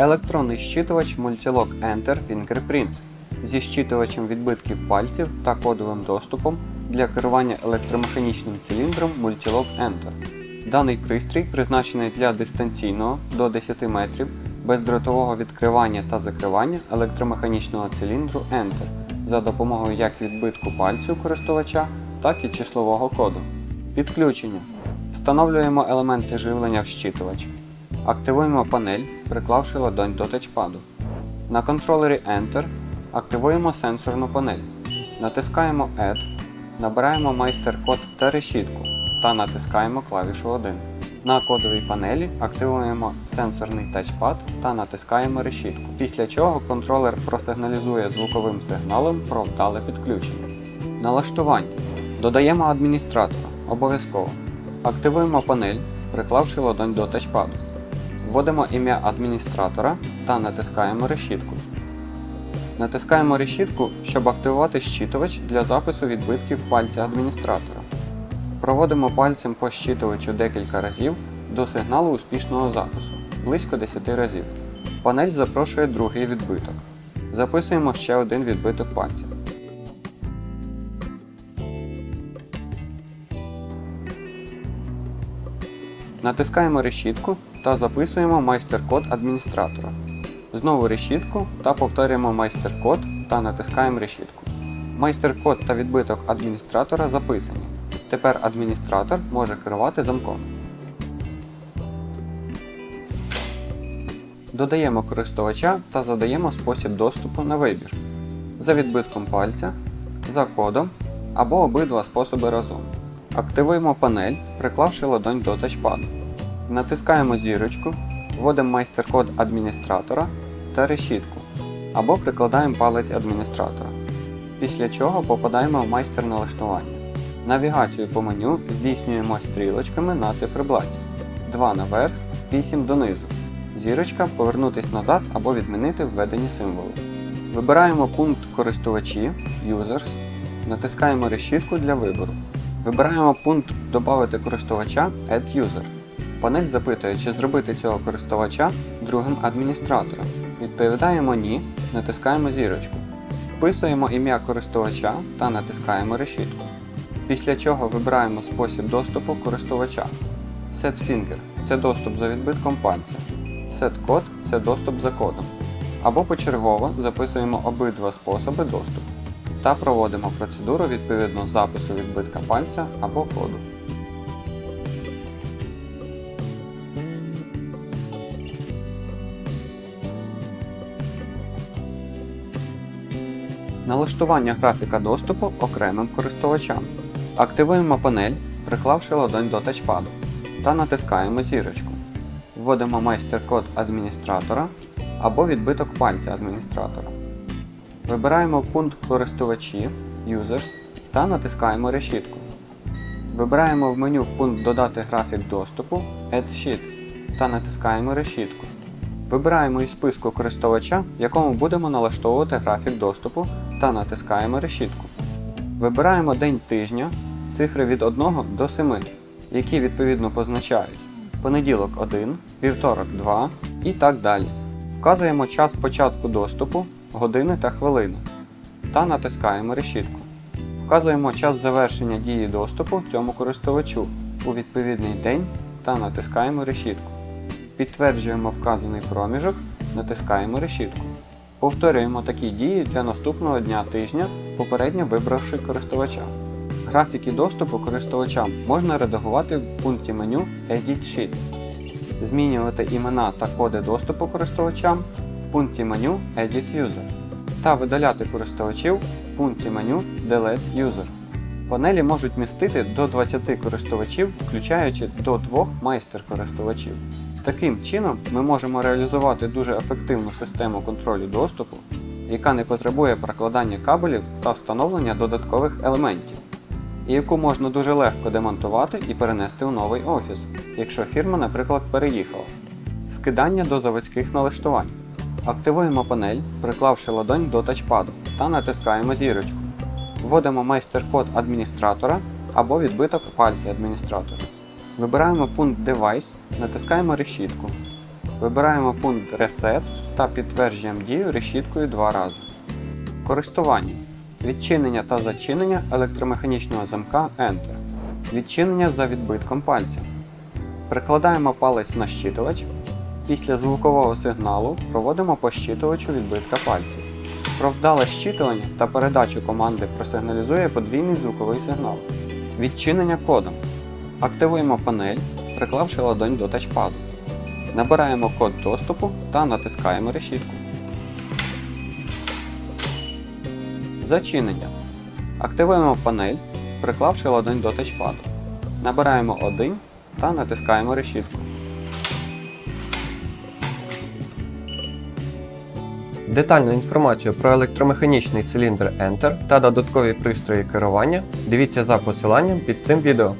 Електронний щитувач Multilock Enter Fingerprint зі щитувачем відбитків пальців та кодовим доступом для керування електромеханічним циліндром Multilock Enter. Даний пристрій призначений для дистанційного до 10 метрів бездротового відкривання та закривання електромеханічного циліндру Enter за допомогою як відбитку пальцю користувача, так і числового коду. Підключення. Встановлюємо елементи живлення в щитувач. Активуємо панель, приклавши ладонь до тачпаду. На контролері Enter активуємо сенсорну панель. Натискаємо Add, набираємо майстер-код та решітку та натискаємо клавішу 1. На кодовій панелі активуємо сенсорний тачпад та натискаємо решітку, після чого контролер просигналізує звуковим сигналом про вдале підключення. Налаштування. Додаємо адміністратора. Обов'язково. Активуємо панель, приклавши ладонь до тачпаду. Вводимо ім'я адміністратора та натискаємо решітку. Натискаємо решітку, щоб активувати щитувач для запису відбитків пальця адміністратора. Проводимо пальцем по щитувачу декілька разів до сигналу успішного запису близько 10 разів. Панель запрошує другий відбиток. Записуємо ще один відбиток пальця. Натискаємо решітку та записуємо майстер-код адміністратора. Знову решітку та повторюємо майстер-код та натискаємо решітку. Майстер-код та відбиток адміністратора записані. Тепер адміністратор може керувати замком. Додаємо користувача та задаємо спосіб доступу на вибір за відбитком пальця, за кодом або обидва способи разом. Активуємо панель, приклавши ладонь до тачпаду. Натискаємо зірочку, вводимо майстер-код адміністратора та решітку або прикладаємо палець адміністратора. Після чого попадаємо в майстер налаштування. Навігацію по меню здійснюємо стрілочками на циферблаті. 2 наверх, 8 донизу. Зірочка повернутись назад або відмінити введені символи. Вибираємо пункт користувачі Users, натискаємо решітку для вибору. Вибираємо пункт Добавити користувача Add User. Панель запитує, чи зробити цього користувача другим адміністратором. Відповідаємо Ні, натискаємо зірочку. Вписуємо ім'я користувача та натискаємо решітку. Після чого вибираємо спосіб доступу користувача. SetFinger це доступ за відбитком пальця. SetCode це доступ за кодом. Або почергово записуємо обидва способи доступу та проводимо процедуру відповідно запису відбитка пальця або коду. Налаштування графіка доступу окремим користувачам. Активуємо панель, приклавши ладонь до тачпаду та натискаємо зірочку. Вводимо майстер-код адміністратора або відбиток пальця адміністратора. Вибираємо пункт користувачі Users та натискаємо решітку. Вибираємо в меню пункт Додати графік доступу Add Sheet та натискаємо решітку. Вибираємо із списку користувача, якому будемо налаштовувати графік доступу та натискаємо решітку. Вибираємо день тижня, цифри від 1 до 7, які відповідно позначають понеділок 1, вівторок 2 і так далі. Вказуємо час початку доступу, години та хвилини та натискаємо решітку. Вказуємо час завершення дії доступу цьому користувачу у відповідний день та натискаємо решітку. Підтверджуємо вказаний проміжок, натискаємо решітку. Повторюємо такі дії для наступного дня тижня, попередньо вибравши користувача. Графіки доступу користувачам можна редагувати в пункті меню Edit Sheet, змінювати імена та коди доступу користувачам пункті меню Edit User та видаляти користувачів в пункті меню Delete User. Панелі можуть містити до 20 користувачів, включаючи до 2 майстер-користувачів. Таким чином, ми можемо реалізувати дуже ефективну систему контролю доступу, яка не потребує прокладання кабелів та встановлення додаткових елементів, і яку можна дуже легко демонтувати і перенести у новий офіс, якщо фірма, наприклад, переїхала. Скидання до заводських налаштувань. Активуємо панель, приклавши ладонь до тачпаду та натискаємо зірочку. Вводимо майстер-код адміністратора або відбиток пальця адміністратора. Вибираємо пункт Device, натискаємо решітку. Вибираємо пункт Reset та підтверджуємо дію решіткою два рази. Користування. Відчинення та зачинення електромеханічного замка Enter. Відчинення за відбитком пальця. Прикладаємо палець на щитувач. Після звукового сигналу проводимо по щитувачу відбитка пальців. Про вдале щитування та передачу команди просигналізує подвійний звуковий сигнал. Відчинення кодом. Активуємо панель, приклавши ладонь до тачпаду. Набираємо код доступу та натискаємо решітку. Зачинення. Активуємо панель, приклавши ладонь до тачпаду. Набираємо 1 та натискаємо решітку. Детальну інформацію про електромеханічний циліндр Enter та додаткові пристрої керування дивіться за посиланням під цим відео.